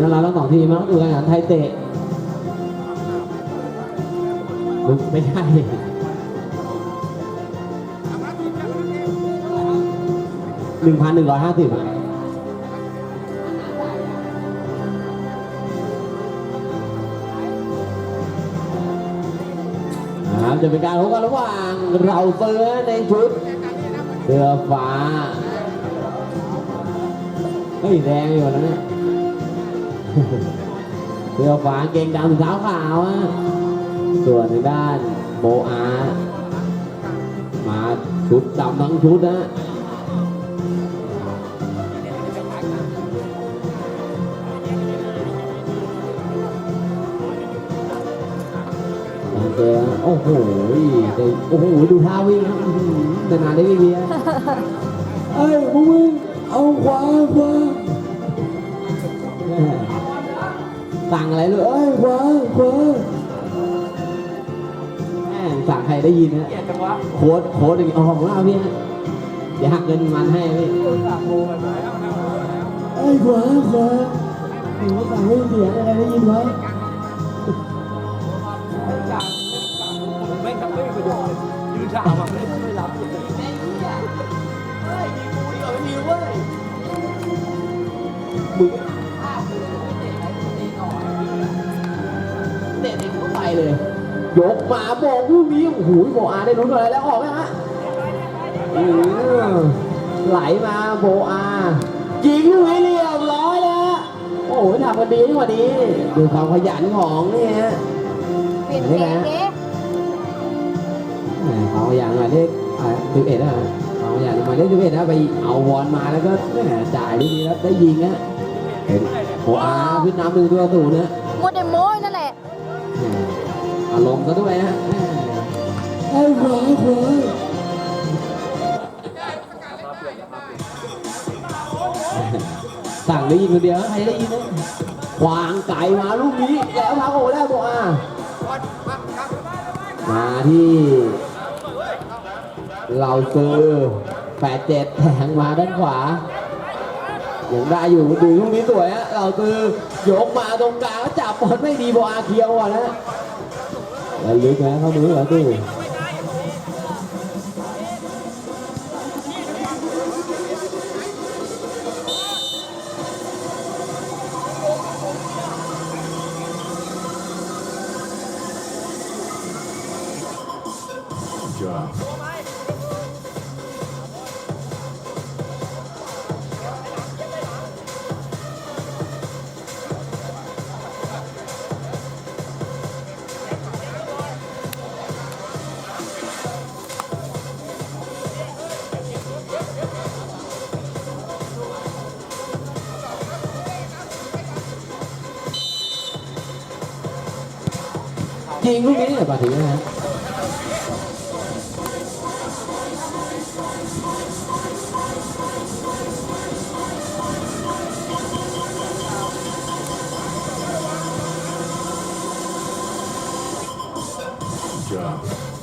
นักเราทั้งสองทีมนะดูการแข่งขันไทยเตะลุกไม่ใช่หนึ่งพันหนึ่งร้อยห้าสิบจะเป็นการพบกันระหว่างเราเสือในชุดเสื้อฟ้าเฮ้ยแดงอยู่นะเนี่ย เสื้อฟ้าเกงดำถุงเท้าขาวอะส่วนทางด้านโบอา มาชุดดำทั้งชุดนะโอเคโอ้โหเดี๋ยวโอ้โห ดูท่าวิ่งครับอื้อหือนานได้วิ่งเนี้ยเอ้ยพวกมึงเอาขวาขวา สั่งอะไรเลยเอ้ยขวาขวาแม่งสั่งใครได้ยินนะโค้ดโค้ดอย่างงี้อ๋อของเราพี่ฮะเดี๋ยวหักเงินมันให้พี่เอ้ยขวาขวาโอ้โหสั่งไม่เสียงอะไรได้ยินไว้ไม่ทำไม่มีประโยชน์เลยยืนถามอะไม่ไม่รับเลยมึงเตะ ยกมาบอกลูกนี้โอ้โหโบอาได้ลุ้นอะไรแล้วออกไหมฮะอืมไหลมาโบอายิงลูกนี้เรียบร้อยแล้วฮะโอ้โหทำกันดีกว่านี้ ดูความขยันของนี่ฮะเปลี่ยนเพลงดิแหมเขาอย่างหมายเลขสิบเอ็ดนะเขาอย่างหมายเลขสิบเอ็ดนะไปเอาบอลมาแล้วก็แหมจ่ายลูกนี้แล้วได้ยิงนะเป็นโออาขึ้นนำหนึ่งตัวศูนย์นะโมเดโมยนั่นแหละแหม อารมณ์ซะด้วยฮะแหมไอ้ขวาขวาสั่งได้ยินคนเดียวใครได้ยินนะควางไก่มาลูกนี้แล้วทางโอ้ได้โบอามาที่เราซื้อแปดเจ็ดแทงมาด้านขวายังได้อยู่ดูลูกนี้สวยฮะเราซื้อยกมาตรงกลางจับบอลไม่ดีบออาเคียวอะนะ แล้วลึกนะ เข้ามือเหร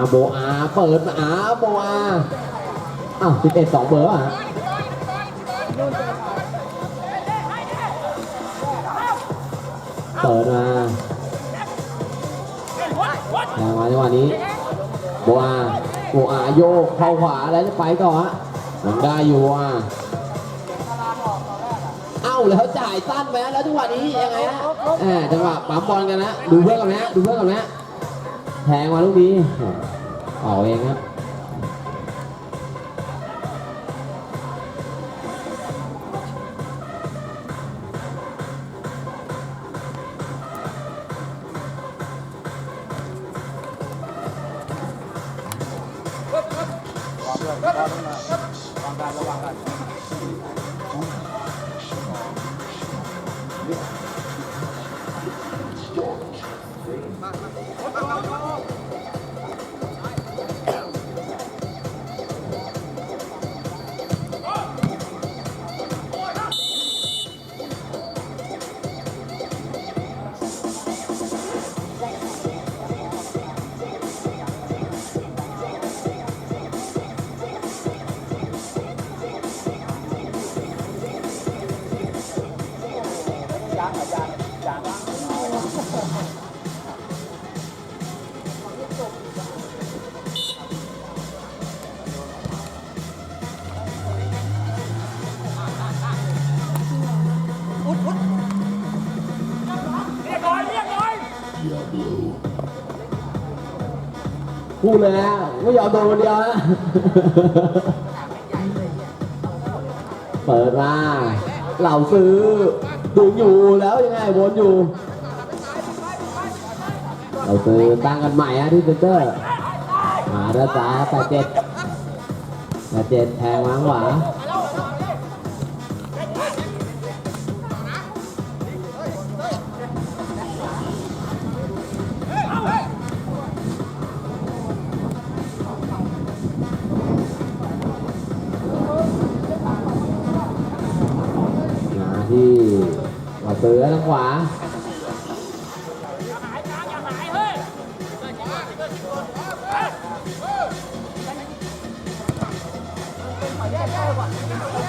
าถึงนะฮะมาโบอาเปิดมาอาโบอาอ้าวสิบเอ็ดสองเบอร์อะเปิดมาแล้วมาจังหวะนี้โบอาโบอาโยกเข้าขวาแล้วจะไปต่อฮะยังได้อยู่อะเอ้าแล้วจ่ายสั้นไปแล้วจังหวะนี้ยังไงฮะแหมจังหวะปั๊มบอลกันนะดูเพื่อนกันนะดูเพื่อนกันนะ แทงมาลูกนี้ออกเองครับ พูดเลยนไม่ยอมโดนคนเดียวนะเปิดมาเหล่าซื้อดึงอยู่แล้วยังไงวนอยู่เราซื้อตั้งกันใหม่ฮะที่เซนเตอร์มาด้านซ้าแปดเจ็ดแปดเจ็ดแทงวางหวามา เราซื้อทางขวา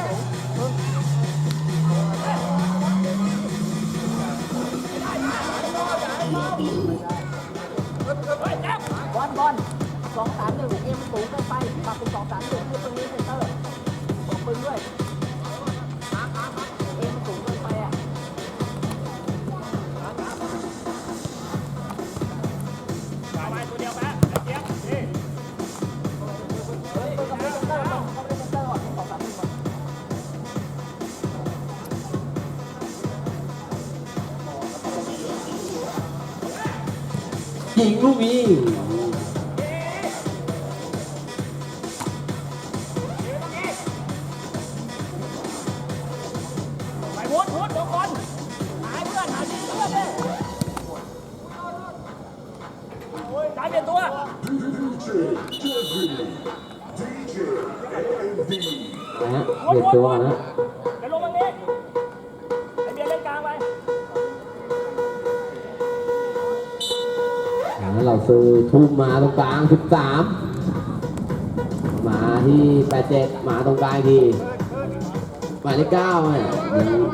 บ วี ทุ่มมาตรงกลาง 13 มาที่ 87 มาตรงกลางอีกทีหมายเลขเก้าเนี่ย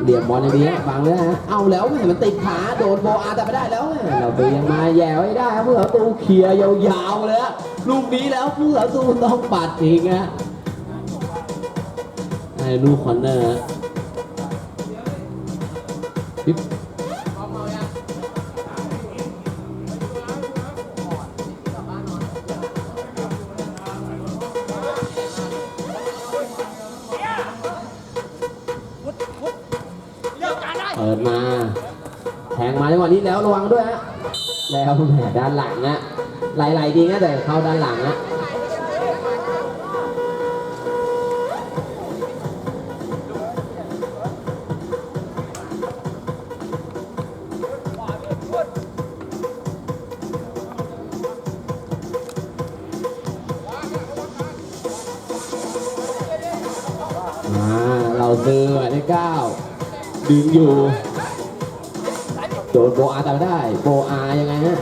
เหลี่ยมบอลอย่างนี้บังเลยฮะเอาแล้วแม่มันติดขาโดนโบอาแต่ไม่ได้แล้วแม่เราไปยังมาแย่ไว้ได้ครับผู้สาตูเคลียยาวๆเลยลูกนี้แล้วผู้สาตูต้องปัดอีกฮะไอ้ลูกคอนเนอร์ ปิดมา แทงมาจังหวะนี้แล้วระวังด้วยฮะแล้วแหมด้านหลังนะไหลๆดีนะแต่เข้าด้านหลังนะเราซื้อหมายเลขเก้า ดึงอยู่ โดนโบอาตามได้ โบอายังไงฮะ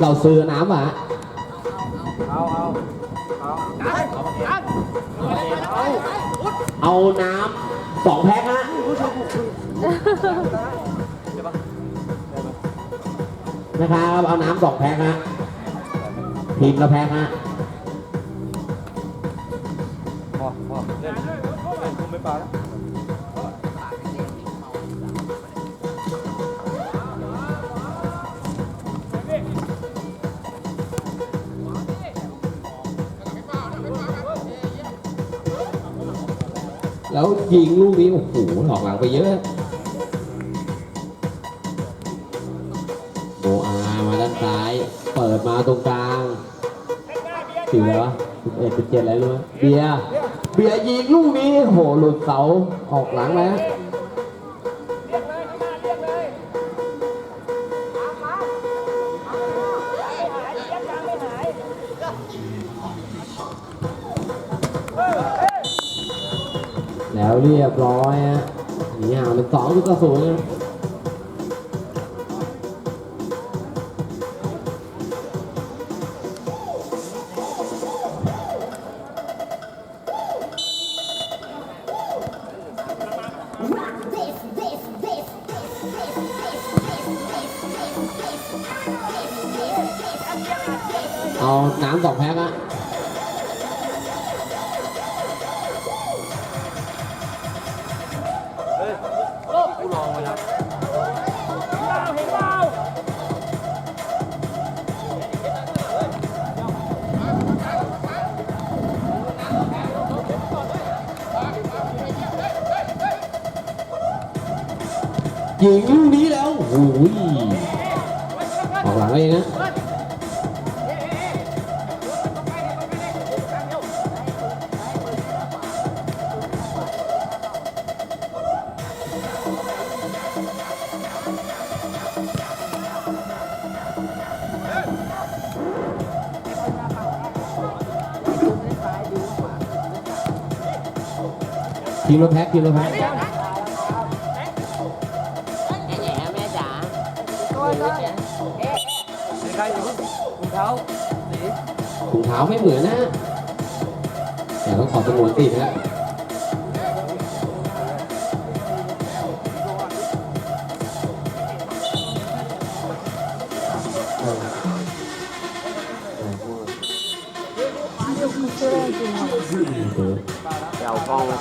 เราซื้อน้ำอะเอาเอาเอาเอาน้ำสองแพ็คฮะ นะครับ เอาน้ำสองแพ็คฮะทีมละแพ็คฮะพอพอเล่นเล่นคงไม่ปาแล้วแล้วยิงลูกนี้โอ้โหหลอกหลังไปเยอะ เอ็ดสิบเจ็ดอะไรรู้ไหมเบียร์เบียร์ยิงลูกนี้โหหลุดเสาออกหลังไหมแล้วเรียบร้อยฮะหนีห่างเป็นสองลูกกระสุนนะ ลองไปแล้วเห็นเปล่ายิงลูกนี้แล้วโอ้ยออกหลังเองนะ ทีมรถแพ็คทีมรถแพ็คใครอยู่รองเท้าสีถุงเท้าไม่เหมือนนะแต่ต้องขอสงวนติดนะ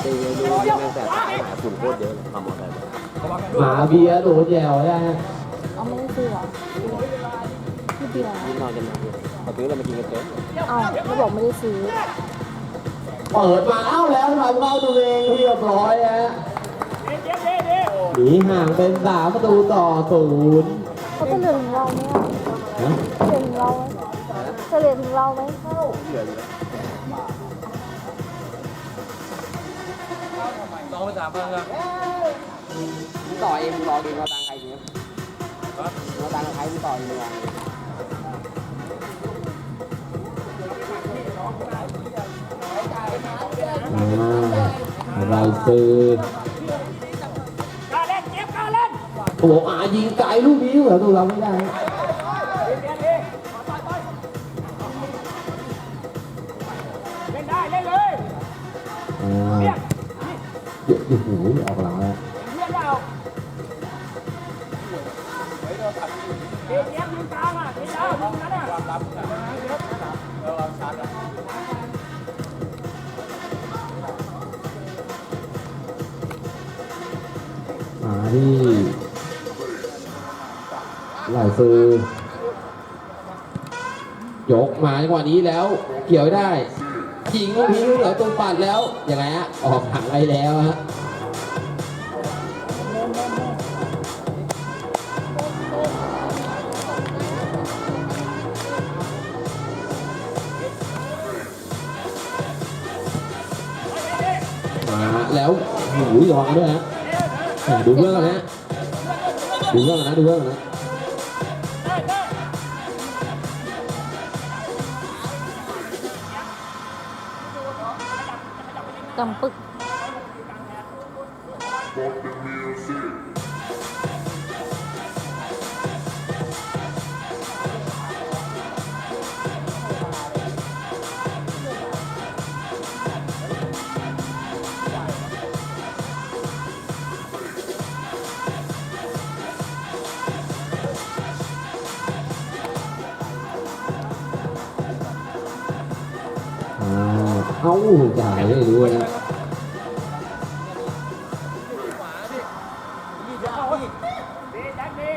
ตีดูที่แม่งแต่ตายหาฝุ่นโคตรเยอะเลยทำหมดเลยหมาเบียร์โดนแยวได้ฮะเอาไม่ได้ซื้อเหรอพี่เบียร์นี่นอนกันมาพอซื้อเรามากินกันเต็มอ้าไม่บอกไม่ได้ซื้อ เปิดมาเอ้าแล้วทำเข้าตัวเองเรียบร้อยฮะหนีห่างเป็นสามประตูต่อศูนย์เขาจะเหลือถึงเราไหมอะเหลือถึงเราไหมจะเหลือถึงเราไหมลอ งไปสามพันกันมึงต่อเองมึงรอเองเอาตังค์ใครเนี้ยเอาตังค์กับใครมึงต่อเองดีกว่าอ่าเราซื้อกล้าเล่นเจ็บกล้าเล่นโอ้อายิงไกลลูกนี้เหรอตัวเราไม่ได้เดี๋ยวเดี๋ยวเดี๋ยวไปไปเล่นได้ เล่นเลย โอ้โหออกหลังแล้วเรียกเราเดี๋ยวเจ็บยืนกลางอะเดี๋ยวดาวตรงนั้นอะมาที่ไหลซื้อยกมาจังหวะนี้แล้ว เกี่ยวได้ ยิงลูกนี้ลูกเหลือตรงปัดแล้วยังไงฮะออกหางไปแล้วฮะมาแล้วหูยระวังด้วยฮะดูเรื่องนะดูเรื่องนะดูเรื่องนะ ก เอ้าจ่ายไม่รู้นะดีแจ็คดี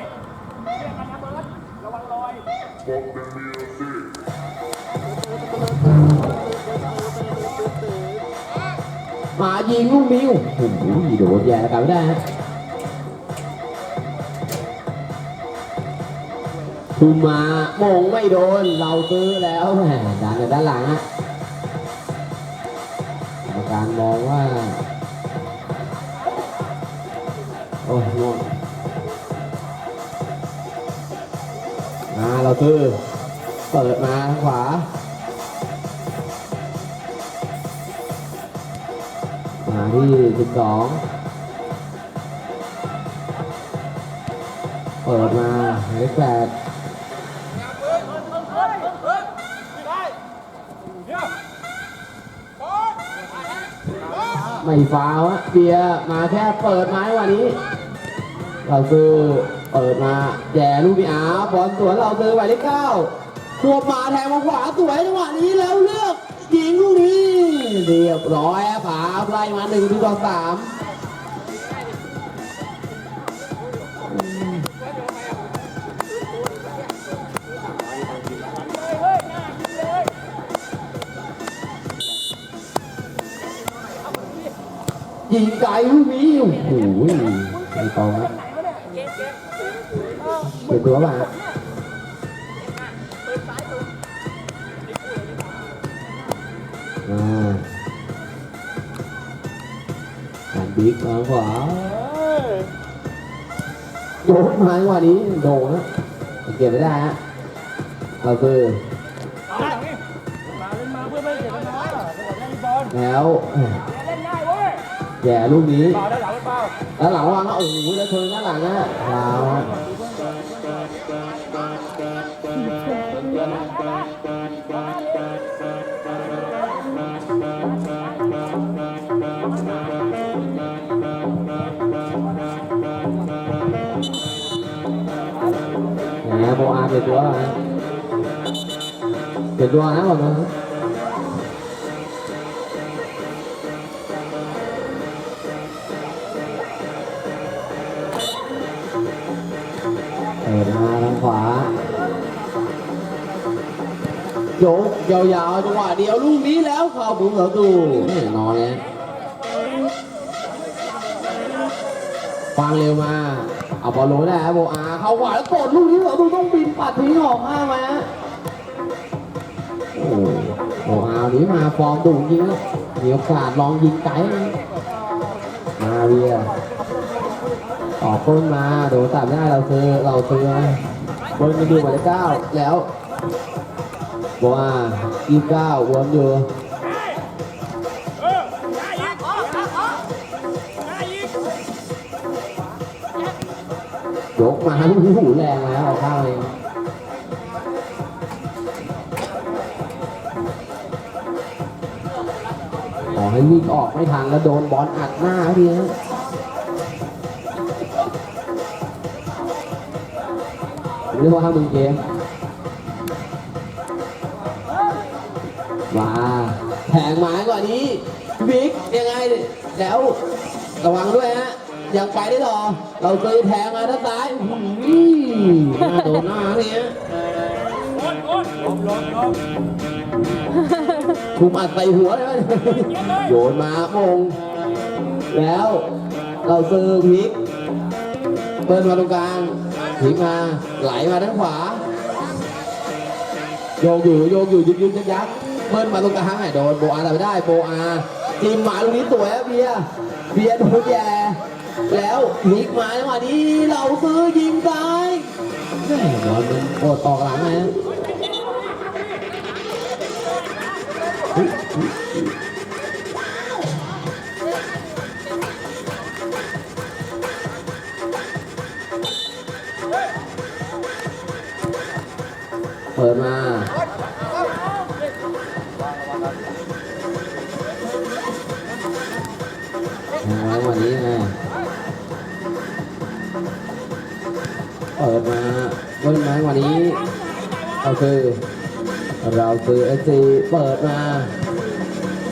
เรียกกันนะมายิงลูกนี้โอ้โหโดนแย่กลับไม่ได้ฮะคุณมามงไม่โดน เราซื้อแล้วแหมดันจากด้านหลังฮะ มองว่า โอ้ยงงมาเราซื้อเปิดมาขวามาที่สิบสองเปิดมาเลขแปด ไม่ฟาวะเบียมาแค่เปิดไม้วันนี้ เราซื้อเปิดมาแย่ลูกพี่อาบอลสวนเราซื้อไปเลขเก้าตัวมาแทงมาขวาสวยจังหวะนี้แล้วเลือกยิงลูกนี้เรียบร้อยผาไล่มาหนึ่งต่อสาม ยิงไกลลูกนี้โอ้โหไม่ตรงครับไหนวะเนี่ยเกมเกมเออเป็นตัวมาเปิดซ้ายตัวอ่าการบิ๊กมาขวาโยนมาจังหวะนี้โด่งนะเก็บไม่ได้ฮะเราคือมาเล่นมาเพื่อไม่เสียเวลาจังหวะนี้บอลแล้ว แย่ลูกนี้เปล่าได้หลังเปล่าแล้วหลังว ดมาทางขวาโยกยาวๆจังหวะเดียวลูกนี้แล้วเข้าบุ้งเหลาตูแน่นอนเลยฟังเร็วมาเอาบอลลงได้ครับโบอาเข้าขวาแล้วกดลูกนี้เหลาตูต้องบินปัดทิ้งออกข้างมฮะโอ้โหอาวนี้มาฟอร์มดุจริงนะมีโอกาสลองยิงไกลนะมาเรีย ออกต้นมาโดนตัดได้เราซื้อเราซื้อนะบนมาดูหมายเลขเก้าแล้วบัวยี่สิบเก้าวนอยู่เออได้ยิงได้ยิงยกมาลูกหูแรงแล้วเอาข้างเลยขอให้วิ่งออกไม่ทันแล้วโดนบอลอัดหน้าพี่นะ เรียกว่าห้ามึงเกมมาแทงหมายกว่านี้บิ๊กยังไงแล้วระวังด้วยฮะยังไปได้ต่อ เราเคยแทงมาด้านซ้ายอื้อหือหน้าโดนหน้าเนี่ยโอนโอนลมลมลมทุมอัดใส่หัวเลยโยนมามงแล้วเราซื้อพลิกเปิ้ลมาตรงกลาง พลิกมาไหลมาด้านขวา โยกอยู่โยกอยู่ยึกยึกยักยักเปิ้ลมาตรงกลางไอ้โดนโบอาทำไม่ได้โบอาทีมหมาลูกนี้สวยเบียเบียโดนแย่แล้วพลิกมาจังหวะนี้เราซื้อยิงซ้ายแม่บอลมันโอดออกหลังนะ เปิดมาวันนี้ไงเปิดมาเบิ้ลไม้วันนี้เราคือเราคือเอซีเปิดมา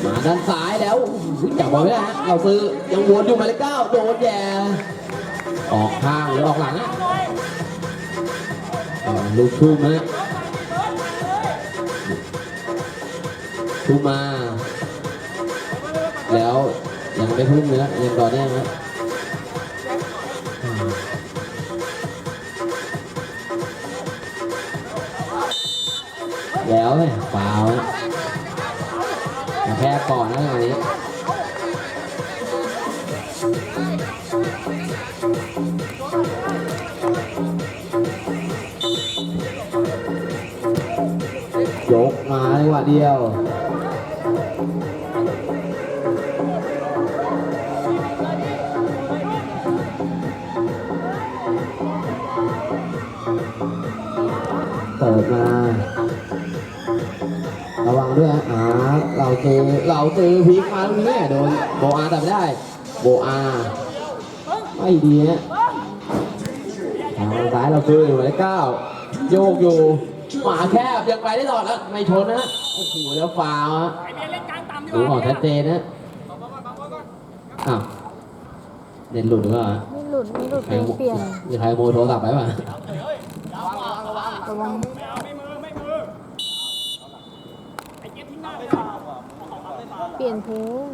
มาด้านซ้ายแล้วจับบอลไม่ได้ฮะเราคือยังวนอยู่หมายเลขเก้าโดนแย่ออกข้างหรือออกหลังอะอ่าลูกทุ่มนะ ทุ่มมา แล้วยังไม่ทุ่มเนื้อยังต่อเนื่องนะแล้วเนี่ยฟาวนะแต่แพ้ก่อนนะตอนนี้ยกมาจังหวะเดียว ด้วยฮะอ่าเราเจอเราเจอพลิกมาตรงนี้โดนโบอาแต่ไม่ได้ โบอาไม่ดีฮะเอาซ้ายเราซื้ออยู่หมายเลขเก้าโยกอยู่หมาแคบยังไปได้ต่อแล้วไม่ชนนะโอ้โหแล้วฟาวฮะไอเบียร์เล่นกลางต่ำดีกดูว่าออกชัดเจนนะอ้าวเน็ตหลุดหรือเปล่าฮะไม่หลุดไม่หลุดใครเลยเปลี่ยนมีใครขโมยโทรศัพท์ไปป่ะระวัง ไม่เอาไม่มือไม่มือไอเจ็บทิ้งหน้าไปเลย เปลี่ยนเพลง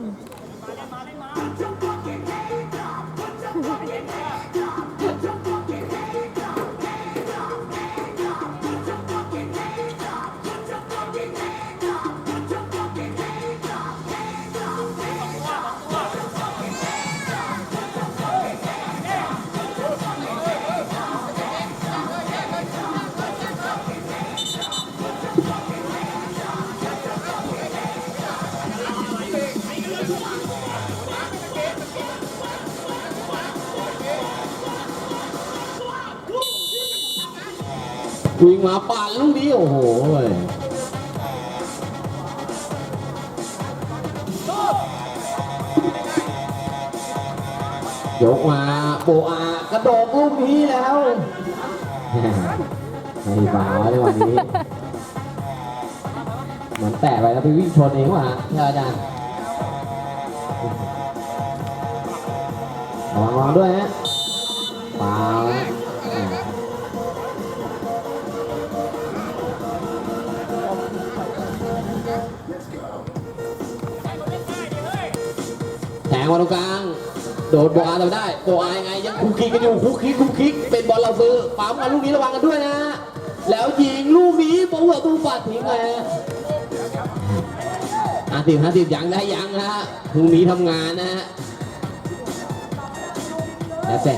วิ่งมาปั่นลูกนี้โอ้โหยกมาโบอากระโดดลูกนี้แล้วไม่ฟาในวันนี้ มันแตะไปแล้วไปวิ่งชนเองว่ะฮะใช่อาจารย์ระวังระวังด้วยฮะ งมาตรงกลาง โดดโบอาทำได้โบอายังไงยังคุกคิกกันอยู่คุกคิกคุกคิกเป็นบอลเราซื้อปั๊มกันลูกนี้ระวังกันด้วยนะ แล้วยิงลูกนี้โปหัวตูปัดทิ้งเลยฮะห้าสิบห้าสิบยังได้ยังนะฮะพรุ่งนี้ทำงานนะฮะแล้วแต่